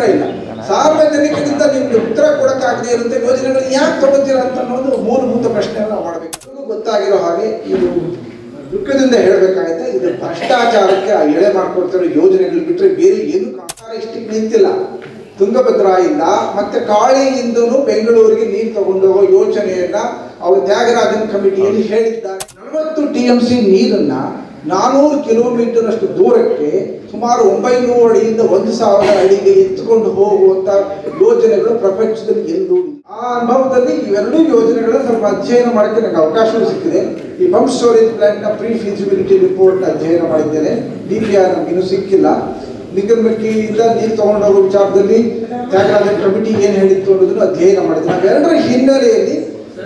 ಉತ್ತರ ಇಲ್ಲ. ಸಾರ್ವಜನಿಕರಿಂದ ನಿಮ್ಗೆ ಉತ್ತರ ಕೊಡಕ್ಕಾಗದೇ ಇರುತ್ತೆ ಯೋಜನೆಗಳು ಯಾಕೆ ತಗೋತೀರಾ ಅಂತ ಅನ್ನೋದು ಮೂಲಭೂತ ಪ್ರಶ್ನೆಯನ್ನು ಮಾಡಬೇಕು. ಗೊತ್ತಾಗಿರೋ ಹಾಗೆ ಇದು ದುಃಖದಿಂದ ಹೇಳಬೇಕಾಗುತ್ತೆ, ಇದು ಭ್ರಷ್ಟಾಚಾರಕ್ಕೆ ಆ ಎಳೆ ಮಾಡ್ಕೊಡ್ತಿರೋ ಯೋಜನೆಗಳು ಬಿಟ್ಟರೆ ಬೇರೆ ಏನು ಕಾಂತಾರ ಇಷ್ಟಕ್ಕೆ ನಿಂತಿಲ್ಲ. ತುಂಗಭದ್ರಾಯಿಂದ ಮತ್ತೆ ಕಾಳಿಯಿಂದನೂ ಬೆಂಗಳೂರಿಗೆ ನೀರು ತಗೊಂಡು ಹೋಗೋ ಯೋಜನೆಯನ್ನ ಅವರು ತ್ಯಾಗರಾಜನ್ ಕಮಿಟಿಯಲ್ಲಿ ಹೇಳಿದ್ದಾರೆ. ನಲವತ್ತು ಟಿ ಎಂ ಸಿ ನೀರನ್ನ ನಾನೂರು ಕಿಲೋಮೀಟರ್ ಅಷ್ಟು ದೂರಕ್ಕೆ ಸುಮಾರು ಒಂಬೈನೂರು ಅಡಿಯಿಂದ ಒಂದು ಸಾವಿರ ಅಡಿಗೆ ಎತ್ತುಕೊಂಡು ಹೋಗುವಂತ ಯೋಜನೆಗಳು ಪ್ರಪಂಚದಲ್ಲಿ ಎಲ್ಲೂ ಆ ಅನುಭವದಲ್ಲಿ ಇವೆರಡೂ ಯೋಜನೆಗಳನ್ನ ಸ್ವಲ್ಪ ಅಧ್ಯಯನ ಮಾಡಕ್ಕೆ ನನಗೆ ಅವಕಾಶವೂ ಸಿಕ್ಕಿದೆ. ಈ ಪಂಪ್ ಸ್ಟೋರೇಜ್ ಪ್ಲಾಂಟ್ನ ಪ್ರೀ ಫಿಸಿಬಿಲಿಟಿ ರಿಪೋರ್ಟ್ ಅಧ್ಯಯನ ಮಾಡಿದ್ದೇನೆ. ಡಿ ಪಿ ಆರ್ ನಮಗಿನ್ನೂ ಸಿಕ್ಕಿಲ್ಲ ನಿಗಮಕ್ಕಿಯಿಂದ ನೀರು ತಗೊಂಡು ಹೋಗೋ ವಿಚಾರದಲ್ಲಿ ತ್ಯಾಗರಾಜ ಕಮಿಟಿ ಏನು ಹೇಳಿತ್ತು ಅನ್ನೋದನ್ನು ಅಧ್ಯಯನ ಮಾಡಿದ್ದೇನೆ ಎರಡರ ಹಿನ್ನೆಲೆಯಲ್ಲಿ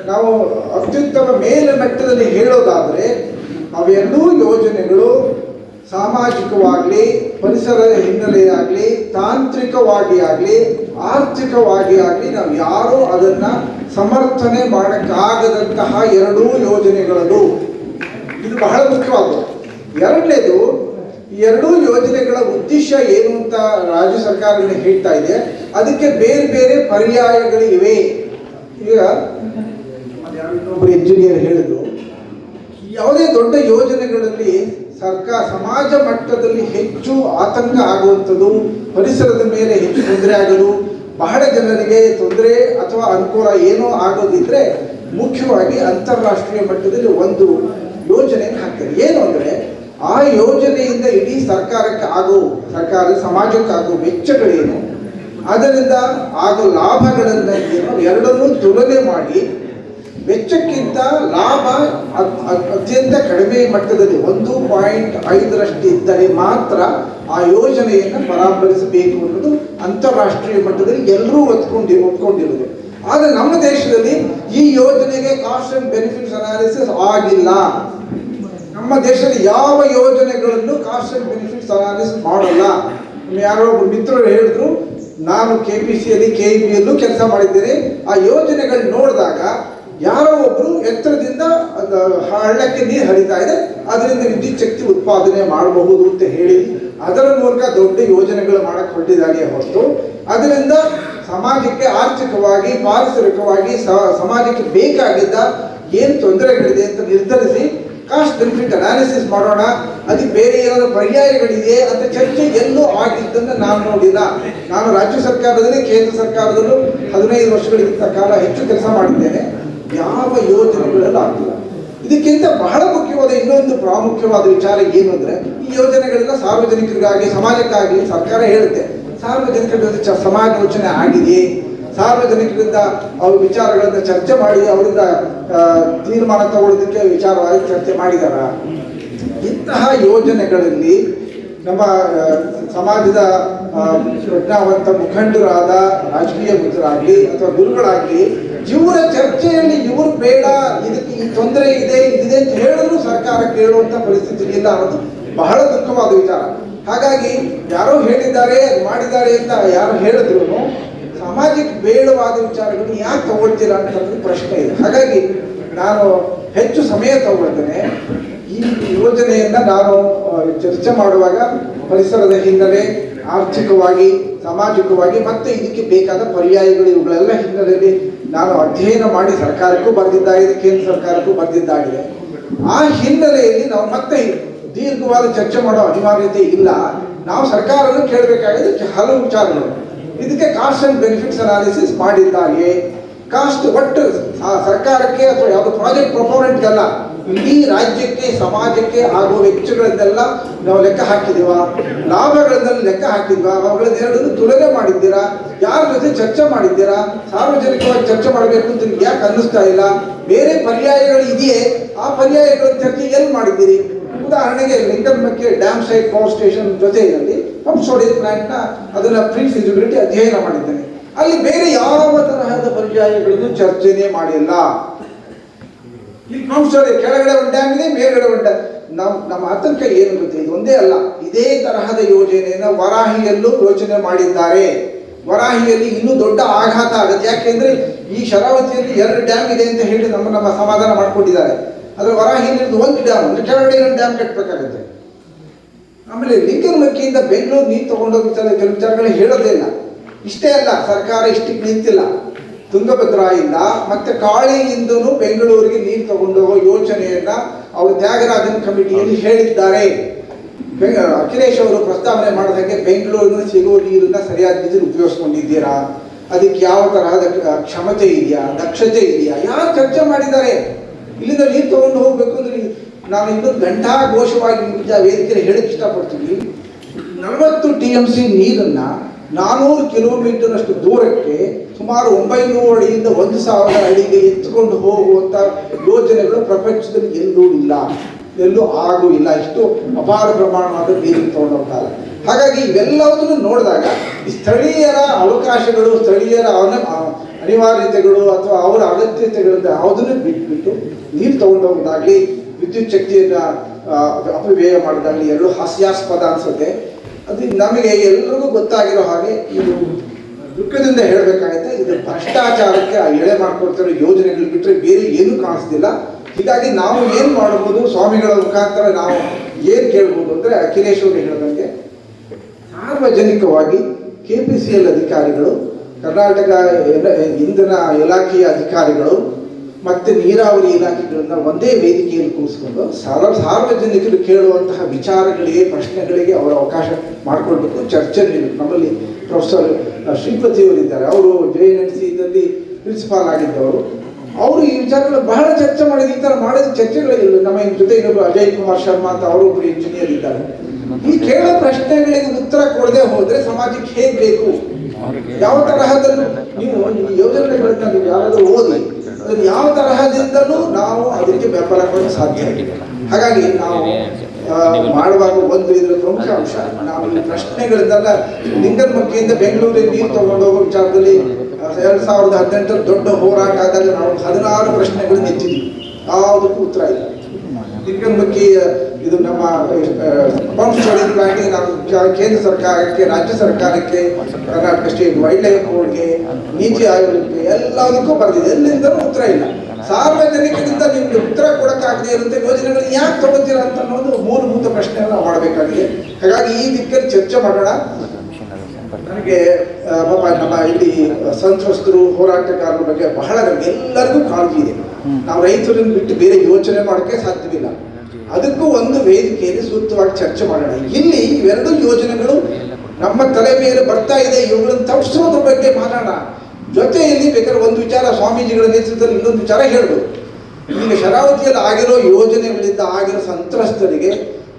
ನಾವು ಅತ್ಯುತ್ತಮ ಮೇಲ್ಮಟ್ಟದಲ್ಲಿ ಹೇಳೋದಾದ್ರೆ ಅವೆರಡೂ ಯೋಜನೆಗಳು ಸಾಮಾಜಿಕವಾಗಲಿ ಪರಿಸರದ ಹಿನ್ನೆಲೆಯಾಗಲಿ, ತಾಂತ್ರಿಕವಾಗಿ ಆಗಲಿ, ಆರ್ಥಿಕವಾಗಿ ಆಗಲಿ, ನಾವು ಯಾರೂ ಅದನ್ನು ಸಮರ್ಥನೆ ಮಾಡೋಕ್ಕಾಗದಂತಹ ಎರಡೂ ಯೋಜನೆಗಳದು ಇದು ಬಹಳ ಮುಖ್ಯವಾದದ್ದು. ಎರಡನೇದು ಎರಡೂ ಯೋಜನೆಗಳ ಉದ್ದೇಶ ಏನು ಅಂತ ರಾಜ್ಯ ಸರ್ಕಾರ ಹೇಳ್ತಾ ಇದೆ. ಅದಕ್ಕೆ ಬೇರೆ ಬೇರೆ ಪರ್ಯಾಯಗಳಿವೆ. ಈಗ ಒಬ್ಬರು ಇಂಜಿನಿಯರ್ ಹೇಳಿದ್ರು. ಯಾವುದೇ ದೊಡ್ಡ ಯೋಜನೆಗಳಲ್ಲಿ ಸರ್ಕಾರ ಸಮಾಜ ಮಟ್ಟದಲ್ಲಿ ಹೆಚ್ಚು ಆತಂಕ ಆಗುವಂಥದ್ದು, ಪರಿಸರದ ಮೇಲೆ ಹೆಚ್ಚು ತೊಂದರೆ ಆಗೋದು ಬಹಳ ಜನರಿಗೆ ತೊಂದರೆ ಅಥವಾ ಅನುಕೂಲ ಏನೋ ಆಗೋದಿದ್ರೆ ಮುಖ್ಯವಾಗಿ ಅಂತಾರಾಷ್ಟ್ರೀಯ ಮಟ್ಟದಲ್ಲಿ ಒಂದು ಯೋಜನೆಯನ್ನು ಹಾಕ್ತಾರೆ. ಏನು ಅಂದರೆ, ಆ ಯೋಜನೆಯಿಂದ ಇಡೀ ಸರ್ಕಾರಕ್ಕೆ ಆಗೋ, ಸರ್ಕಾರ ಸಮಾಜಕ್ಕಾಗೋ ವೆಚ್ಚಗಳೇನು, ಅದರಿಂದ ಆಗೋ ಲಾಭಗಳನ್ನು ಏನು, ಎರಡನ್ನೂ ತುಲನೆ ಮಾಡಿ ವೆಚ್ಚಕ್ಕಿಂತ ಲಾಭ ಅತ್- ಅತ್- ಅತ್ಯಂತ ಕಡಿಮೆ ಮಟ್ಟದಲ್ಲಿ ಒಂದು ಪಾಯಿಂಟ್ ಐದರಷ್ಟು ಇದ್ದರೆ ಮಾತ್ರ ಆ ಯೋಜನೆಯನ್ನು ಪರಾಮರಿಸಬೇಕು ಅನ್ನೋದು ಅಂತಾರಾಷ್ಟ್ರೀಯ ಮಟ್ಟದಲ್ಲಿ ಎಲ್ಲರೂ ಒತ್ಕೊಂಡಿ ಒಪ್ಕೊಂಡಿರೋದು. ಆದರೆ ನಮ್ಮ ದೇಶದಲ್ಲಿ ಈ ಯೋಜನೆಗೆ ಕಾಸ್ಟ್ ಅಂಡ್ ಬೆನಿಫಿಟ್ಸ್ ಅನಾಲಿಸಿಸ್ ಆಗಿಲ್ಲ. ನಮ್ಮ ದೇಶದಲ್ಲಿ ಯಾವ ಯೋಜನೆಗಳನ್ನು ಕಾಸ್ಟ್ ಅಂಡ್ ಬೆನಿಫಿಟ್ಸ್ ಅನಾಲಿಸಿಸ್ ಮಾಡಲ್ಲ. ಯಾರೋ ಒಬ್ಬರು ಮಿತ್ರರು ಹೇಳಿದ್ರು, ನಾನು ಕೆ ಪಿ ಸಿಯಲ್ಲಿ ಕೆ ಇ ಬಿಯಲ್ಲೂ ಕೆಲಸ ಮಾಡಿದ್ದೇನೆ. ಆ ಯೋಜನೆಗಳನ್ನ ನೋಡಿದಾಗ ಯಾರೋ ಒಬ್ರು ಎತ್ತರದಿಂದ ಹಳ್ಳಕ್ಕೆ ನೀರು ಹರಿತಾ ಇದೆ, ಅದರಿಂದ ವಿದ್ಯುತ್ ಶಕ್ತಿ ಉತ್ಪಾದನೆ ಮಾಡಬಹುದು ಅಂತ ಹೇಳಿ ಅದರ ಮೂಲಕ ದೊಡ್ಡ ಯೋಜನೆಗಳು ಮಾಡಕ್ಕೆ ಹೊರಟಿದ್ದಾರೆ ಹೊರತು. ಅದರಿಂದ ಸಮಾಜಕ್ಕೆ ಆರ್ಥಿಕವಾಗಿ, ಪಾರಿಸರಿಕವಾಗಿ ಸಮಾಜಕ್ಕೆ ಬೇಕಾಗಿದ್ದ ಏನು ತೊಂದರೆಗಳಿದೆ ಅಂತ ನಿರ್ಧರಿಸಿ ಕಾಸ್ಟ್ ಬೆನಿಫಿಟ್ ಅನಾಲಿಸಿಸ್ ಮಾಡೋಣ, ಅದಕ್ಕೆ ಬೇರೆ ಏನಾದರೂ ಪರ್ಯಾಯಗಳಿದೆ ಅಂತ ಚರ್ಚೆ ಎಲ್ಲೂ ಆಗಿದ್ದನ್ನು ನಾನು ನೋಡಿಲ್ಲ. ನಾನು ರಾಜ್ಯ ಸರ್ಕಾರದಲ್ಲಿ, ಕೇಂದ್ರ ಸರ್ಕಾರದಲ್ಲೂ ಹದಿನೈದು ವರ್ಷಗಳಿಗಿಂತ ಕಾಲ ಹೆಚ್ಚು ಕೆಲಸ ಮಾಡಿದ್ದೇನೆ. ಯಾವ ಯೋಜನೆಗಳಲ್ಲಿ ಆಗ್ತಿಲ್ಲ. ಇದಕ್ಕಿಂತ ಬಹಳ ಮುಖ್ಯವಾದ ಇನ್ನೊಂದು ಪ್ರಾಮುಖ್ಯವಾದ ವಿಚಾರ ಏನು ಅಂದ್ರೆ, ಈ ಯೋಜನೆಗಳೆಲ್ಲ ಸಾರ್ವಜನಿಕರಿಗಾಗಿ, ಸಮಾಜಕ್ಕಾಗಿ ಸರ್ಕಾರ ಹೇಳುತ್ತೆ. ಸಾರ್ವಜನಿಕರ ಸಮಾಲೋಚನೆ ಆಗಿದೆ ಸಾರ್ವಜನಿಕರಿಂದ ಅವ್ರ ವಿಚಾರಗಳನ್ನ ಚರ್ಚೆ ಮಾಡಿ, ಅವರಿಂದ ತೀರ್ಮಾನ ತಗೊಳ್ಳೋದಕ್ಕೆ ವಿಚಾರವಾಗಿ ಚರ್ಚೆ ಮಾಡಿದಾರ? ಇಂತಹ ಯೋಜನೆಗಳಲ್ಲಿ ನಮ್ಮ ಸಮಾಜದ ಪ್ರಜ್ಞಾವಂತ ಮುಖಂಡರಾದ ರಾಜಕೀಯ ಮುಖರಾಗಲಿ ಅಥವಾ ಗುರುಗಳಾಗಲಿ, ಇವರ ಚರ್ಚೆಯಲ್ಲಿ ಇವರು ಬೇಡ, ಇದಕ್ಕೆ ಈ ತೊಂದರೆ ಇದೆ, ಇದಿದೆ ಅಂತ ಹೇಳಿದ್ರು ಸರ್ಕಾರ ಕೇಳುವಂತ ಪರಿಸ್ಥಿತಿ ಇಲ್ಲ ಅನ್ನೋದು ಬಹಳ ದುಃಖವಾದ ವಿಚಾರ. ಹಾಗಾಗಿ ಯಾರೋ ಹೇಳಿದ್ದಾರೆ ಮಾಡಿದ್ದಾರೆ ಅಂತ ಯಾರು ಹೇಳಿದ್ರು ಸಮಾಜಕ್ಕೆ ಬೇಡವಾದ ವಿಚಾರಗಳನ್ನು ಯಾಕೆ ತಗೊಳ್ತೀರಾ ಅಂತ ಪ್ರಶ್ನೆ ಇದೆ. ಹಾಗಾಗಿ ನಾನು ಹೆಚ್ಚು ಸಮಯ ತಗೊಳ್ತೇನೆ. ಈ ಯೋಜನೆಯನ್ನ ನಾನು ಚರ್ಚೆ ಮಾಡುವಾಗ ಪರಿಸರದ ಹಿನ್ನೆಲೆ, ಆರ್ಥಿಕವಾಗಿ, ಸಾಮಾಜಿಕವಾಗಿ, ಮತ್ತೆ ಇದಕ್ಕೆ ಬೇಕಾದ ಪರ್ಯಾಯಗಳು ಇವುಗಳೆಲ್ಲ ಹಿನ್ನೆಲೆಯಲ್ಲಿ ನಾನು ಅಧ್ಯಯನ ಮಾಡಿ ಸರ್ಕಾರಕ್ಕೂ ಬರೆದಿದ್ದಾಗಿದೆ, ಕೇಂದ್ರ ಸರ್ಕಾರಕ್ಕೂ ಬರೆದಿದ್ದಾಗಿದೆ. ಆ ಹಿನ್ನೆಲೆಯಲ್ಲಿ ನಾವು ಮತ್ತೆ ದೀರ್ಘವಾದ ಚರ್ಚೆ ಮಾಡೋ ಅನಿವಾರ್ಯತೆ ಇಲ್ಲ. ನಾವು ಸರ್ಕಾರವನ್ನು ಕೇಳಬೇಕಾಗಿದೆ ಹಲವು ವಿಚಾರಗಳು. ಇದಕ್ಕೆ ಕಾಸ್ಟ್ ಅಂಡ್ ಬೆನಿಫಿಟ್ಸ್ ಅನಾಲಿಸಿಸ್ ಮಾಡಿದ್ದಾಗೆ. ಕಾಸ್ಟ್ ಒಟ್ಟು ಸರ್ಕಾರಕ್ಕೆ ಅಥವಾ ಯಾವುದೋ ಪ್ರಾಜೆಕ್ಟ್ ಪ್ರಪೋನೆಂಟ್ಗಲ್ಲ ಇಡೀ ರಾಜ್ಯಕ್ಕೆ, ಸಮಾಜಕ್ಕೆ ಆಗುವ ವೆಚ್ಚಗಳನ್ನೆಲ್ಲ ನಾವು ಲೆಕ್ಕ ಹಾಕಿದೀವ? ಲಾಭಗಳನ್ನೆಲ್ಲ ಲೆಕ್ಕ ಹಾಕಿದ್ವಾ? ಅವುಗಳನ್ನೆರಡನ್ನು ತುಲನೆ ಮಾಡಿದ್ದೀರಾ? ಯಾರ ಜೊತೆ ಚರ್ಚೆ ಮಾಡಿದ್ದೀರಾ? ಸಾರ್ವಜನಿಕವಾಗಿ ಚರ್ಚೆ ಮಾಡಬೇಕು ಅಂತ ನಿಮ್ಗೆ ಯಾಕೆ ಅನ್ನಿಸ್ತಾ ಇಲ್ಲ? ಬೇರೆ ಪರ್ಯಾಯಗಳು ಇದೆಯೇ? ಆ ಪರ್ಯಾಯಗಳ ಚರ್ಚೆ ಎಲ್ಲಿ ಮಾಡಿದ್ದೀರಿ? ಉದಾಹರಣೆಗೆ ಲಿಂಗನಮಕ್ಕೆ ಡ್ಯಾಮ್ ಸೈಡ್ ಪವರ್ ಸ್ಟೇಷನ್ ಜೊತೆಯಲ್ಲಿ ಪಂಪ್ ಸ್ಟೋರೇಜ್ ಪ್ಲಾಂಟ್ನ ಅದನ್ನು ಪ್ರೀ ಫಿಸಿಬಿಲಿಟಿ ಅಧ್ಯಯನ ಮಾಡಿದ್ದೇನೆ. ಅಲ್ಲಿ ಬೇರೆ ಯಾವ ತರಹದ ಪರ್ಯಾಯಗಳನ್ನು ಚರ್ಚೆನೇ ಮಾಡಿಲ್ಲ. ಇಲ್ಲಿ ಕಾಣಿಸ್ತಾರೆ ಕೆಳಗಡೆ ಒಂದು ಡ್ಯಾಮ್ ಇದೆ, ಮೇಲ್ಗಡೆ ಒಂದು ಡ್ಯಾಮ್ ನಮ್ಮ ನಮ್ಮ ಆತಂಕ ಏನು ಗೊತ್ತೆ? ಇದು ಒಂದೇ ಅಲ್ಲ. ಇದೇ ತರಹದ ಯೋಜನೆಯನ್ನು ವರಾಹಿಯಲ್ಲೂ ಯೋಚನೆ ಮಾಡಿದ್ದಾರೆ. ವರಾಹಿಯಲ್ಲಿ ಇನ್ನೂ ದೊಡ್ಡ ಆಘಾತ ಆಗುತ್ತೆ. ಯಾಕೆಂದ್ರೆ ಈ ಶರಾವತಿಯಲ್ಲಿ ಎರಡು ಡ್ಯಾಮ್ ಇದೆ ಅಂತ ಹೇಳಿ ನಮ್ಮ ನಮ್ಮ ಸಮಾಧಾನ ಮಾಡಿಕೊಟ್ಟಿದ್ದಾರೆ ಆದರೆ ವರಾಹಿಯಲ್ಲಿ ಒಂದು ಡ್ಯಾಮ್ ಅಂದ್ರೆ ಕೆಳಗಡೆ ಇನ್ನೊಂದು ಡ್ಯಾಮ್ ಕಟ್ಟಬೇಕಾಗುತ್ತೆ ಆಮೇಲೆ ಲಿಂಗನಮಕ್ಕಿಯಿಂದ ಬೆಂಗಳೂರು ನೀರು ತಗೊಂಡೋಗಿ ಕೆಲವು ವಿಚಾರಗಳು ಹೇಳೋದೇ ಇಲ್ಲ. ಇಷ್ಟೇ ಅಲ್ಲ, ಸರ್ಕಾರ ಇಷ್ಟಕ್ಕೆ ನಿಂತಿಲ್ಲ. ತುಂಗಭದ್ರಾ ಇಲ್ಲ ಮತ್ತೆ ಕಾಳಿಯಿಂದನೂ ಬೆಂಗಳೂರಿಗೆ ನೀರು ತಗೊಂಡು ಹೋಗೋ ಯೋಜನೆಯನ್ನ ಅವರು ತ್ಯಾಗರಾಜನ್ ಕಮಿಟಿಯಲ್ಲಿ ಹೇಳಿದ್ದಾರೆ. ಅಖಿಲೇಶ್ ಅವರು ಪ್ರಸ್ತಾವನೆ ಮಾಡಿದಂಗೆ ಬೆಂಗಳೂರಿನ ಸಿಗುವ ನೀರನ್ನ ಸರಿಯಾದ ರೀತಿಯಲ್ಲಿ ಉಪಯೋಗಿಸ್ಕೊಂಡಿದ್ದೀರಾ? ಅದಕ್ಕೆ ಯಾವ ತರಹದ ಕ್ಷಮತೆ ಇದೆಯಾ? ದಕ್ಷತೆ ಇದೆಯಾ? ಯಾರು ಚರ್ಚೆ ಮಾಡಿದ್ದಾರೆ? ಇಲ್ಲಿಂದ ನೀರು ತಗೊಂಡು ಹೋಗ್ಬೇಕು ಅಂದ್ರೆ ನಾನು ಇನ್ನೊಂದು ಗಂಟಾ ಘೋಷವಾಗಿ ವೇದಿಕೆ ವೇದಿಕೆಯಲ್ಲಿ ಹೇಳಕ್ಕೆ ಇಷ್ಟಪಡ್ತೀನಿ. ನಲವತ್ತು ಟಿ ಎಂ ಸಿ ನೀರನ್ನ ನಾನೂರು ಕಿಲೋಮೀಟರ್ ಅಷ್ಟು ದೂರಕ್ಕೆ ಸುಮಾರು ಒಂಬೈನೂರು ಅಡಿಯಿಂದ ಒಂದು ಸಾವಿರ ಅಡಿಗೆ ಎತ್ಕೊಂಡು ಹೋಗುವಂತ ಯೋಜನೆಗಳು ಪ್ರಪಂಚದಲ್ಲಿ ಎಲ್ಲೂ ಇಲ್ಲ. ಎಲ್ಲೂ ಆಗೂ ಇಲ್ಲ. ಇಷ್ಟು ಅಪಾರ ಪ್ರಮಾಣವಾದ ನೀರು ತಗೊಂಡೋಗ್ತಾರೆ. ಹಾಗಾಗಿ ಇವೆಲ್ಲವನ್ನು ನೋಡಿದಾಗ ಸ್ಥಳೀಯರ ಅವಕಾಶಗಳು, ಸ್ಥಳೀಯರ ಅನ- ಅನಿವಾರ್ಯತೆಗಳು ಅಥವಾ ಅವರ ಅಗತ್ಯತೆಗಳಿಂದ ಯಾವುದನ್ನು ಬಿಟ್ಬಿಟ್ಟು ನೀರು ತಗೊಂಡೋಗೋದಾಗಲಿ ವಿದ್ಯುತ್ ಶಕ್ತಿಯನ್ನ ಅಪವ್ಯಯ ಮಾಡೋದಾಗಲಿ, ಎರಡು ಹಾಸ್ಯಾಸ್ಪದ ಅನ್ಸುತ್ತೆ. ಅದು ನಮಗೆ ಎಲ್ರಿಗೂ ಗೊತ್ತಾಗಿರೋ ಹಾಗೆ ಇದು ದುಃಖದಿಂದ ಹೇಳಬೇಕಾಗುತ್ತೆ. ಇದು ಭ್ರಷ್ಟಾಚಾರಕ್ಕೆ ಆ ಎಳೆ ಮಾಡ್ಕೊಡ್ತಿರೋ ಯೋಜನೆಗಳು ಬಿಟ್ಟರೆ ಬೇರೆ ಏನೂ ಕಾಣಿಸ್ತಿಲ್ಲ. ಹೀಗಾಗಿ ನಾವು ಏನು ಮಾಡ್ಬೋದು, ಸ್ವಾಮಿಗಳ ಮುಖಾಂತರ ನಾವು ಏನು ಕೇಳ್ಬೋದು ಅಂದರೆ ಅಖಿಲೇಶ್ ಅವರು ಹೇಳಿದಂಗೆ, ಸಾರ್ವಜನಿಕವಾಗಿ ಕೆ ಪಿ ಸಿ ಎಲ್ ಅಧಿಕಾರಿಗಳು, ಕರ್ನಾಟಕ ಇಂಧನ ಇಲಾಖೆಯ ಅಧಿಕಾರಿಗಳು ಮತ್ತೆ ನೀರಾವರಿ ಇಲಾಖೆಗಳನ್ನ ಒಂದೇ ವೇದಿಕೆಯಲ್ಲಿ ಕೂರಿಸ್ಕೊಂಡು ಸಾರ್ವ ಸಾರ್ವಜನಿಕರು ಕೇಳುವಂತಹ ವಿಚಾರಗಳಿಗೆ ಪ್ರಶ್ನೆಗಳಿಗೆ ಅವರು ಅವಕಾಶ ಮಾಡಿಕೊಳ್ಬೇಕು ಚರ್ಚೆ ನೀಡಬೇಕು. ನಮ್ಮಲ್ಲಿ ಪ್ರೊಫೆಸರ್ ಶ್ರೀಪತಿ ಅವರಿದ್ದಾರೆ. ಅವರು ಜೆ ಎನ್ ಎನ್ ಸಿದಲ್ಲಿ ಪ್ರಿನ್ಸಿಪಾಲ್ ಆಗಿದ್ದವರು. ಅವರು ಈ ವಿಚಾರಗಳು ಬಹಳ ಚರ್ಚೆ ಮಾಡಿದ ಈ ಥರ ಮಾಡಿದ ಚರ್ಚೆಗಳಿಲ್ಲ ನಮ್ಮ ಜೊತೆ ಇನ್ನೊಬ್ಬರು ಅಜಯ್ ಕುಮಾರ್ ಶರ್ಮಾ ಅಂತ ಅವರು ಅವರೊಬ್ಬರು ಇಂಜಿನಿಯರ್ ಇದ್ದಾರೆ. ಈ ಕೇಳೋ ಪ್ರಶ್ನೆಗಳಿಗೆ ಉತ್ತರ ಕೊಡದೆ ಹೋದರೆ ಸಮಾಜಕ್ಕೆ ಹೇಗೆ ಬೇಕು? ಯಾವ ತರಹದಲ್ಲೂ ನೀವು ಯೋಜನೆಗಳನ್ನ ನೀವು ಯಾರಾದರೂ ಓದಿ ಅದನ್ನ ಯಾವ ತರಹದಿಂದಲೂ ನಾವು ಅದಕ್ಕೆ ಬೆಂಬಲ ಕೊಡಲು ಸಾಧ್ಯ ಇಲ್ಲ. ಹಾಗಾಗಿ ನಾವು ಮಾಡುವಾಗ ಒಂದು ಇದರ ಪ್ರಮುಖ ಅಂಶ ನಾವು ಈ ಪ್ರಶ್ನೆಗಳಿಂದಲ್ಲ ಲಿಂಗನಮಕ್ಕಿಯಿಂದ ಬೆಂಗಳೂರಿಗೆ ನೀರು ತಗೊಂಡು ಹೋಗೋ ವಿಚಾರದಲ್ಲಿ ಎರಡು ಸಾವಿರದ ಹದಿನೆಂಟರ ದೊಡ್ಡ ಹೋರಾಟ ಆದಾಗ ನಾವು ಹದಿನಾರು ಪ್ರಶ್ನೆಗಳು ಎತ್ತಿದ್ವಿ ಯಾವುದಕ್ಕೂ ಉತ್ತರ ಇಲ್ಲ. ಲಿಂಗನಮಕ್ಕಿ ಇದು ನಮ್ಮ ಪಂಪ್ ಸ್ಟೋರೇಜ್ ನಮ್ಮ ಕೇಂದ್ರ ಸರ್ಕಾರಕ್ಕೆ, ರಾಜ್ಯ ಸರ್ಕಾರಕ್ಕೆ, ಕರ್ನಾಟಕ ಸ್ಟೇಟ್ ವೈಲ್ಡ್ ಲೈಫ್ ಬೋರ್ಡ್ಗೆ, ನೀತಿ ಆಯೋಗಕ್ಕೆ ಎಲ್ಲದಕ್ಕೂ ಬರ್ತಿದೆ ಎಲ್ಲಿಂದಲೂ ಉತ್ತರ ಇಲ್ಲ. ಸಾರ್ವಜನಿಕರಿಂದ ನಿಮ್ಗೆ ಉತ್ತರ ಕೊಡಕ್ಕಾಗದೆ ಇರುತ್ತೆ. ಯೋಜನೆಗಳು ಯಾಕೆ ತಗೋತೀರಾ ಅಂತ ಅನ್ನೋದು ಮೂಲಭೂತ ಪ್ರಶ್ನೆಯನ್ನು ಮಾಡಬೇಕಾಗಿದೆ. ಹಾಗಾಗಿ ಈ ದಿಕ್ಕಲ್ಲಿ ಚರ್ಚೆ ಮಾಡೋಣ. ನನಗೆ ನಮ್ಮ ಇಲ್ಲಿ ಸಂತ್ರಸ್ತರು, ಹೋರಾಟಗಾರರ ಬಗ್ಗೆ ಬಹಳ ಎಲ್ಲರಿಗೂ ಕಾಳಜಿ ಇದೆ. ನಾವು ರೈತರನ್ನು ಬಿಟ್ಟು ಬೇರೆ ಯೋಚನೆ ಮಾಡೋಕ್ಕೆ ಸಾಧ್ಯವಿಲ್ಲ. ಅದಕ್ಕೂ ಒಂದು ವೇದಿಕೆಯಲ್ಲಿ ಸೂಕ್ತವಾಗಿ ಚರ್ಚೆ ಮಾಡೋಣ. ಇಲ್ಲಿ ಇವೆರಡು ಯೋಜನೆಗಳು ನಮ್ಮ ತಲೆ ಮೇಲೆ ಬರ್ತಾ ಇದೆ. ಇವುಗಳನ್ನು ತಪ್ಪಿಸೋದ್ರ ಬಗ್ಗೆ ಮಾತಾಡೋಣ. ಜೊತೆಯಲ್ಲಿ ಬೇಕಾದ್ರೆ ಒಂದು ವಿಚಾರ ಸ್ವಾಮೀಜಿಗಳ ನೇತೃತ್ವದಲ್ಲಿ ಇನ್ನೊಂದು ವಿಚಾರ ಹೇಳ್ಬೋದು. ಈಗ ಶರಾವತಿಯಲ್ಲಿ ಆಗಿರೋ ಯೋಜನೆಗಳಿಂದ ಆಗಿರೋ ಸಂತ್ರಸ್ತರಿಗೆ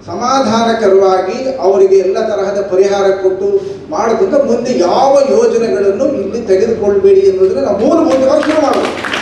ಸಮಾಧಾನಕರವಾಗಿ ಅವರಿಗೆ ಎಲ್ಲ ತರಹದ ಪರಿಹಾರ ಕೊಟ್ಟು ಮಾಡೋದ್ರಿಂದ ಮುಂದೆ ಯಾವ ಯೋಜನೆಗಳನ್ನು ಇಲ್ಲಿ ತೆಗೆದುಕೊಳ್ಬೇಡಿ ಅನ್ನೋದನ್ನ ನಾವು ಮೂಲಭೂತವಾಗಿ ಶುರು ಮಾಡಬೇಕು